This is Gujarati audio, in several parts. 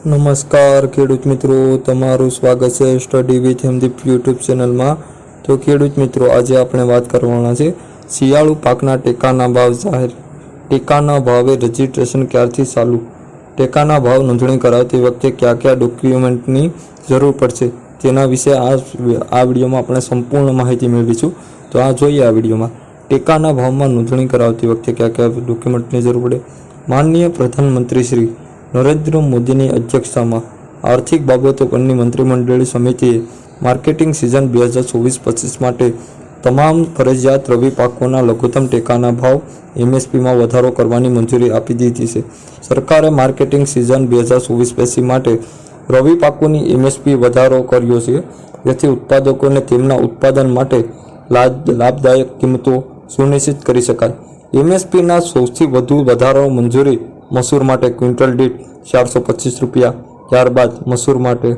નમસ્કાર, ખેડૂત મિત્રો. તમારું સ્વાગત છે સ્ટડી વિથ હેમદીપ યુટ્યુબ ચેનલમાં. તો ખેડૂત મિત્રો, આજે આપણે વાત કરવાના છે શિયાળુ પાકના ટેકાના ભાવ જાહેર ટેકાના ભાવે રજિસ્ટ્રેશન ક્યારથી ચાલુ? ટેકાના ભાવ નોંધણી કરાવતી વખતે કયા કયા ડોક્યુમેન્ટની જરૂર પડશે? તેના વિશે આ આ વિડીયોમાં આપણે સંપૂર્ણ માહિતી મેળવીશું. તો આ જોઈએ આ વિડીયોમાં. ટેકાના ભાવમાં નોંધણી કરાવતી વખતે કયા કયા ડોક્યુમેન્ટની જરૂર પડે? માનનીય પ્રધાનમંત્રી શ્રી નરેન્દ્ર મોદીની અધ્યક્ષતામાં આર્થિક બાબતો પરની મંત્રીમંડળની સમિતિએ માર્કેટિંગ સિઝન બે હજાર ચોવીસ પચીસ માટે તમામ ફરજિયાત રવિ પાકોના લઘુત્તમ ટેકાના ભાવ એમએસપીમાં વધારો કરવાની મંજૂરી આપી દીધી છે. સરકારે માર્કેટિંગ સિઝન બે હજાર ચોવીસ પચીસ માટે રવિ પાકોની એમએસપી વધારો કર્યો છે, જેથી ઉત્પાદકોને તેમના ઉત્પાદન માટે લાભ લાભદાયક કિંમતો સુનિશ્ચિત કરી શકાય. એમએસપીના સૌથી વધુ વધારો મંજૂરી મસૂર માટે ક્વિન્ટલ દીઠ ચારસો પચીસ રૂપિયા. ત્યારબાદ મસૂર માટે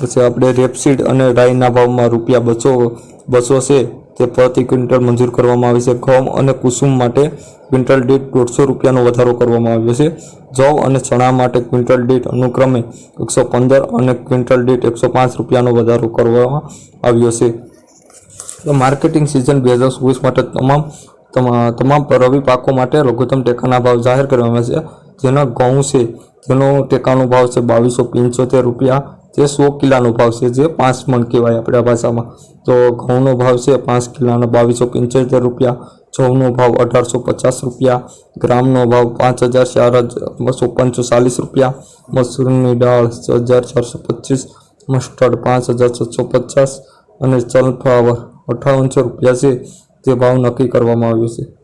પછી આપણે રેપસીડ અને રાઈના ભાવમાં રૂપિયા બસો બસો છે તે પ્રતિ ક્વિન્ટલ મંજૂર કરવામાં આવે છે. ઘઉં અને કુસુમ માટે ક્વિન્ટલ દીઠ દોઢસો રૂપિયાનો વધારો કરવામાં આવ્યો છે. જવ અને ચણા માટે ક્વિન્ટલ દીઠ અનુક્રમે એકસો પંદર અને ક્વિન્ટલ દીઠ એકસો પાંચ રૂપિયાનો વધારો કરવામાં આવ્યો છે. માર્કેટિંગ સિઝન બે હજાર ચોવીસ માટે તમામ તમા- તમામ રવિ પાકો માટે લઘુત્તમ ટેકાના ભાવ જાહેર કરવામાં છે. જેના ઘઉં છે, જેનો ટેકાનો ભાવ છે બાવીસો પંચોતેર રૂપિયા, જે સો કિલાનો ભાવ છે, જે પાંચ મણ કહેવાય આપણા ભાષામાં. તો ઘઉંનો ભાવ છે પાંચ કિલાનો બાવીસો પંચોતેર રૂપિયા, જવનો ભાવ અઢારસો પચાસ રૂપિયા, ગ્રામનો ભાવ પાંચ હજાર ચાર બસો પંચોચાલીસ રૂપિયા, મસૂરની દાળ હજાર ચારસો પચીસ, મસ્ટર્ડ પાંચ હજાર છસો પચાસ અને ચલફ્લાવર અઠાવનસો રૂપિયા છે. તે ભાવ નક્કી કરવામાં આવ્યો છે.